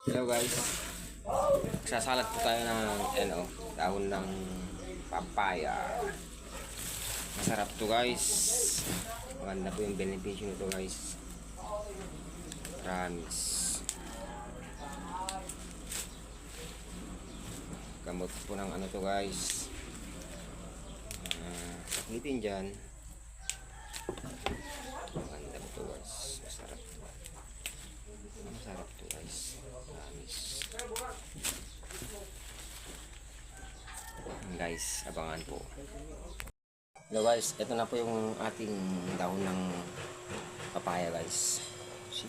Hello guys. Sasalat po tayo ng ano, dahon ng papaya. Masarap to guys. Maganda po yung benepisyo nito guys. Promise. Gamot po ng ano to guys. Uh, sakitin dyan. Maganda po to guys. Masarap. Masarap to guys. Promise. Guys, abangan po. Hello guys, ito na po yung ating dahon ng papaya guys. See?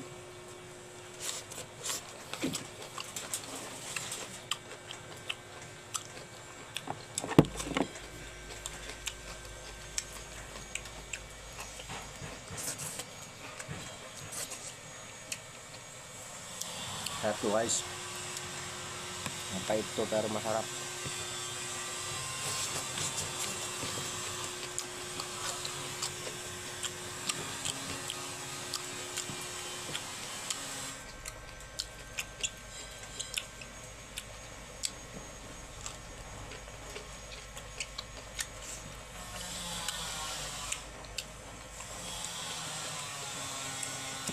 Sarap to guys. Mapait to pero masarap.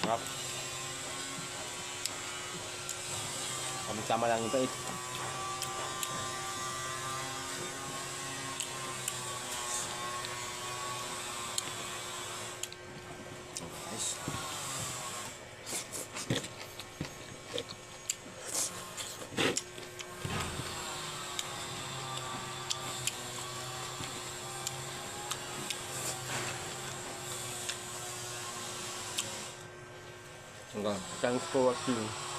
Sarap. Sama-sama lang ito eh. Nice. Hanggang. Thanks for watching.